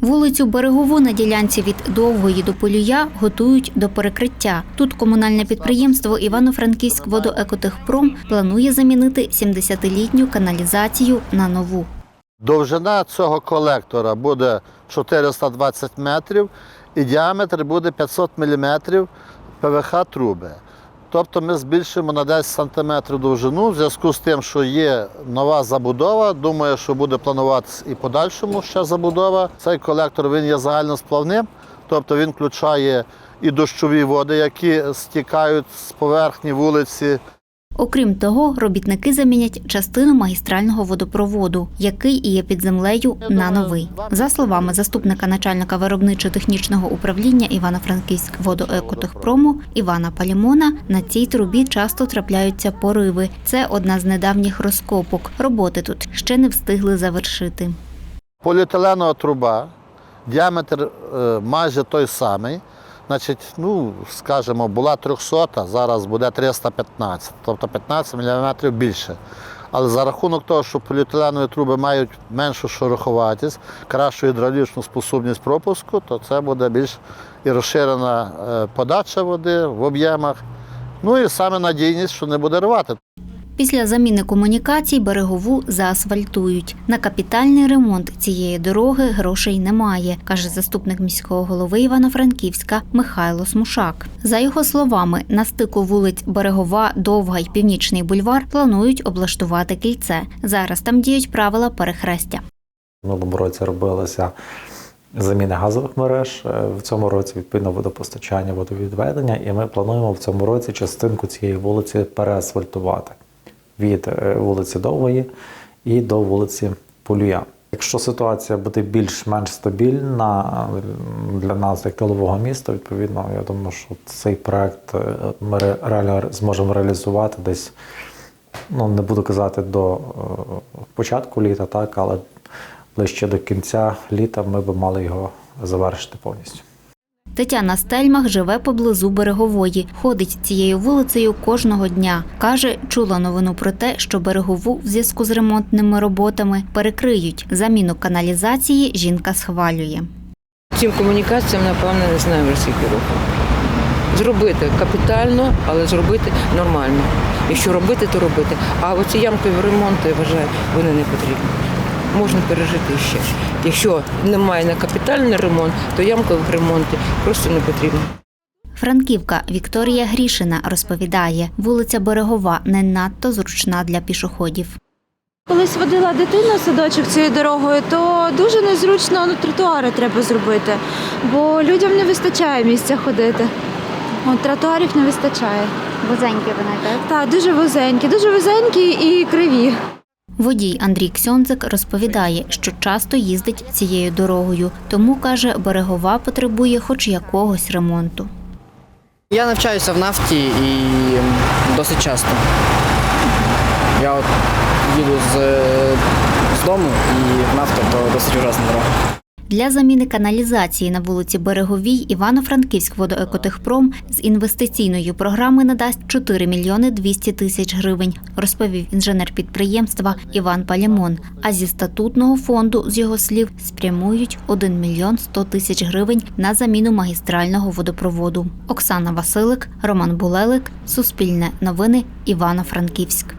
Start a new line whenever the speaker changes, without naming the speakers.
Вулицю Берегову на ділянці від Довгої до Полюя готують до перекриття. Тут комунальне підприємство Івано-Франківськ водоекотехпром планує замінити 70-літню каналізацію на нову.
Довжина цього колектора буде 420 метрів і діаметр буде 500 мм ПВХ труби. Тобто ми збільшуємо на 10 см довжину в зв'язку з тим, що є нова забудова. Думаю, що буде плануватися і подальшому ще забудова. Цей колектор він є загальносплавним, тобто він включає і дощові води, які стікають з поверхні вулиці,
Окрім того, робітники замінять частину магістрального водопроводу, який і є під землею, на новий. За словами заступника начальника виробничо-технічного управління Івано-Франківськ водоекотехпрому Івана Палімона, на цій трубі часто трапляються пориви. Це одна з недавніх розкопок. Роботи тут ще не встигли завершити.
Поліетиленова труба, діаметр е, майже той самий. Значить, ну, скажімо, була 300, зараз буде 315, тобто 15 мм більше. Але за рахунок того, що поліетиленові труби мають меншу шероховатість, кращу гідравлічну способність пропуску, то це буде більш і розширена е, подача води в об'ємах. Ну і саме надійність, що не буде рвати.
Після заміни комунікацій берегову заасфальтують. На капітальний ремонт цієї дороги грошей немає, каже заступник міського голови Івано-Франківська Михайло Смушак. За його словами, на стику вулиць Берегова, Довга й Північний бульвар планують облаштувати кільце. Зараз там діють правила перехрестя.
Минулому році робилася заміна газових мереж. е, В цьому році відповідно водопостачання, водовідведення, і ми плануємо в цьому році частинку цієї вулиці переасфальтувати від е, вулиці Довгої і до вулиці Полюя. Якщо ситуація буде більш-менш стабільна для нас, як тилового міста, відповідно, я думаю, що цей проект е, ми ре- реально зможемо реалізувати десь ну не буду казати до е, початку літа, так, але ближче до кінця літа ми би мали його завершити повністю.
Тетяна Стельмах живе поблизу берегової, ходить цією вулицею кожного дня. Каже, чула новину про те, що берегову в зв'язку з ремонтними роботами перекриють. Заміну каналізації жінка схвалює.
Цим комунікаціям, напевно, не знаю вже скільки років. Зробити капітально, але зробити нормально. Якщо робити, то робити. А оці ямкові ремонти, я вважаю, вони не потрібні. Можна пережити ще. Якщо немає на капітальний ремонт, то ямкових ремонтів просто не потрібно.
Франківка Вікторія Грішина розповідає, вулиця Берегова не надто зручна для пішоходів.
Колись водила дитину в садочок цією дорогою, то дуже незручно ну, тротуари треба зробити, бо людям не вистачає місця ходити. От, тротуарів не вистачає.
Вузенькі вони, так?
Так, дуже вузенькі, дуже вузенькі і криві.
Водій Андрій Ксьонзик розповідає, що часто їздить цією дорогою, тому каже, берегова потребує хоч якогось ремонту.
Я навчаюся в нафті і досить часто. Я от їду з, з дому і нафта то досить ужасна дорога.
Для заміни каналізації на вулиці Береговій Івано-Франківськ водоекотехпром з інвестиційної програми надасть 4 мільйони 200 тисяч гривень, розповів інженер підприємства Іван Палімон. А зі статутного фонду, з його слів, спрямують 1 мільйон 100 тисяч гривень на заміну магістрального водопроводу. Оксана Василик, Роман Булелик, Суспільне новини, Івано-Франківськ.